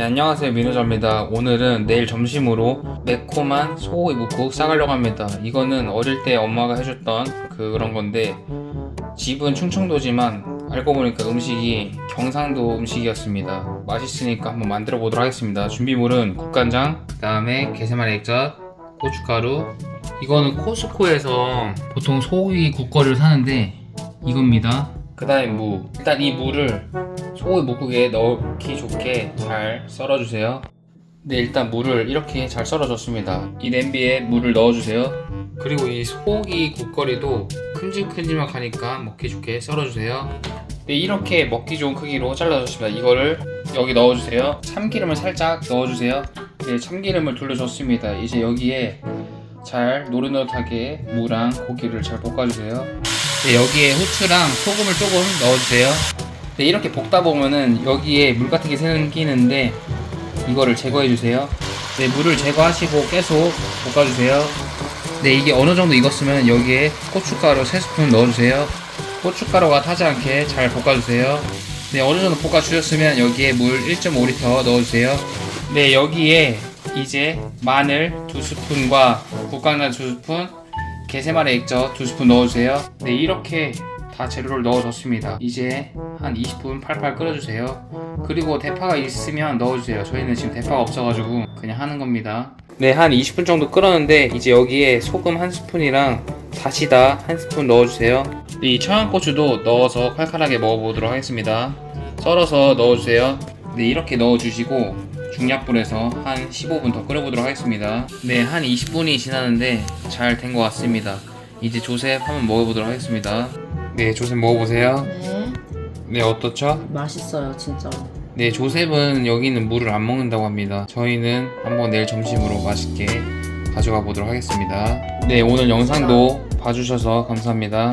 네, 안녕하세요 민우자입니다. 오늘은 내일 점심으로 매콤한 소고기 묵국 싸가려고 합니다. 이거는 어릴 때 엄마가 해줬던 그런 건데 집은 충청도지만 알고 보니까 음식이 경상도 음식이었습니다. 맛있으니까 한번 만들어 보도록 하겠습니다. 준비물은 국간장, 그 다음에 게세마리 액젓, 고춧가루. 이거는 코스코에서 보통 소고기 국거리를 사는데 이겁니다. 그 다음에 무. 일단 이 무를 소고기 묵국에 넣기 좋게 잘 썰어주세요. 네, 일단 물을 이렇게 잘 썰어줬습니다. 이 냄비에 물을 넣어주세요. 그리고 이 소고기 국거리도 큼직큼직하니까 먹기 좋게 썰어주세요. 네, 이렇게 먹기 좋은 크기로 잘라줬습니다. 이거를 여기 넣어주세요. 참기름을 살짝 넣어주세요. 네, 참기름을 둘러줬습니다. 이제 여기에 잘 노릇노릇하게 무랑 고기를 잘 볶아주세요. 네, 여기에 후추랑 소금을 조금 넣어주세요. 네, 이렇게 볶다 보면은 여기에 물 같은 게 생기는데 이거를 제거해 주세요. 네, 물을 제거하시고 계속 볶아주세요. 네, 이게 어느 정도 익었으면 여기에 고춧가루 3스푼 넣어주세요. 고춧가루가 타지 않게 잘 볶아주세요. 네, 어느 정도 볶아주셨으면 여기에 물 1.5리터 넣어주세요. 네, 여기에 이제 마늘 2스푼과 국간장 2스푼, 게세마리 액젓 2스푼 넣어주세요. 네, 이렇게 다 재료를 넣어줬습니다. 이제 한 20분 팔팔 끓여주세요. 그리고 대파가 있으면 넣어주세요. 저희는 지금 대파가 없어가지고 그냥 하는 겁니다. 네, 한 20분 정도 끓었는데 이제 여기에 소금 한 스푼이랑 다시다 한 스푼 넣어주세요. 이 청양고추도 넣어서 칼칼하게 먹어보도록 하겠습니다. 썰어서 넣어주세요. 네, 이렇게 넣어주시고 중약불에서 한 15분 더 끓여보도록 하겠습니다. 네, 한 20분이 지났는데 잘 된 것 같습니다. 이제 조셉 한번 먹어보도록 하겠습니다. 네, 조셉 먹어보세요. 네, 네, 어떻죠? 맛있어요, 진짜로. 네, 조셉은 여기는 물을 안 먹는다고 합니다. 저희는 한번 내일 점심으로 맛있게 가져가 보도록 하겠습니다. 네, 오늘 영상도 봐주셔서 감사합니다.